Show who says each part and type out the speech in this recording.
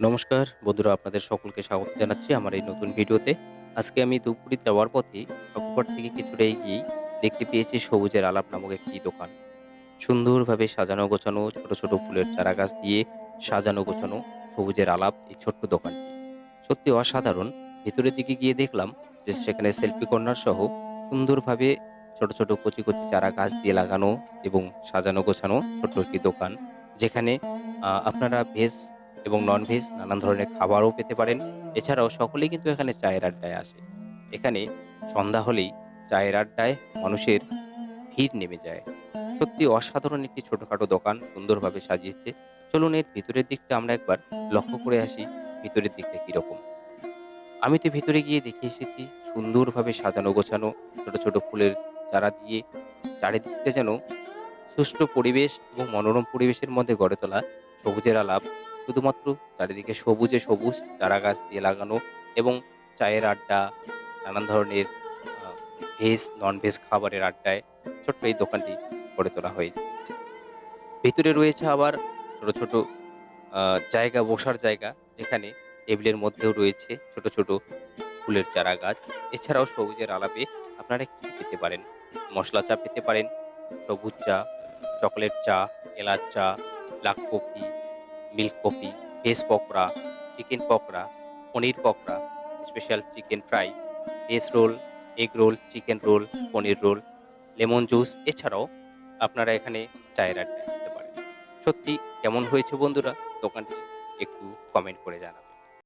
Speaker 1: নমস্কার, বন্ধুরা আপনাদের সকলকে স্বাগত জানাচ্ছি আমার এই নতুন ভিডিওতে। আজকে আমি ধূপগুড়ি যাওয়ার পথে চকপাট থেকে কিছুটা এগিয়েই দেখতে পেয়েছি সবুজের আলাপ নামক একটি দোকান। সুন্দরভাবে সাজানো গোছানো, ছোট ছোট ফুলের চারা গাছ দিয়ে সাজানো গোছানো সবুজের আলাপ এই ছোট্ট দোকানটি। সত্যি অসাধারণ। ভেতরের দিকে গিয়ে দেখলাম যে সেখানে সেলফি কর্নার সহ সুন্দরভাবে ছোট ছোট কচি কচি চারা গাছ দিয়ে লাগানো এবং সাজানো গোছানো ছোট্ট একটি দোকান। যেখানে আপনারা ভেজ এবং নন ভেজ নানান ধরনের খাবারও পেতে পারেন। এছাড়াও সকলেই কিন্তু এখানে চায়ের আড্ডায় আসে। এখানে সন্ধ্যা হলেই চায়ের আড্ডায় মানুষের ভিড় নেমে যায়। সত্যি অসাধারণ একটি ছোটখাটো দোকান সুন্দরভাবে সাজিয়েছে। চলুন এর ভিতরের দিকটা আমরা একবার লক্ষ্য করে আসি, ভিতরের দিকটা কীরকম। আমি তো ভিতরে গিয়ে দেখে এসেছি, সুন্দরভাবে সাজানো গোছানো, ছোট ছোট ফুলের চারা দিয়ে চারিদিকটা যেন সুষ্ঠু পরিবেশ এবং মনোরম পরিবেশের মধ্যে গড়ে তোলা সবুজের আলাপ শুধুমাত্র চারিদিকে সবুজে সবুজ চারা গাছ দিয়ে লাগানো এবং চায়ের আড্ডা, নানান ধরনের ভেজ নন ভেজ খাবারের আড্ডায় ছোট্ট এই দোকানটি গড়ে তোলা হয়েছে ভিতরে রয়েছে আবার ছোট ছোট জায়গা, বসার জায়গা যেখানে টেবিলের মধ্যেও রয়েছে ছোট ছোট ফুলের চারা গাছ এছাড়াও সবুজের আলাপে আপনারা কি পেতে পারেন? মশলা চা পেতে পারেন, সবুজ চা, চকলেট চা, এলাচ চা black coffee milk coffee veg pakora, chicken pakora, paneer pakora special chicken fry veg roll egg roll chicken roll paneer roll lemon juice এছাড়াও আপনারা এখানে চায়ের আড্ডায় আসতে পারেন। সত্যি কেমন হয়েছে বন্ধুরা? দোকানটি একটু কমেন্ট করে জানান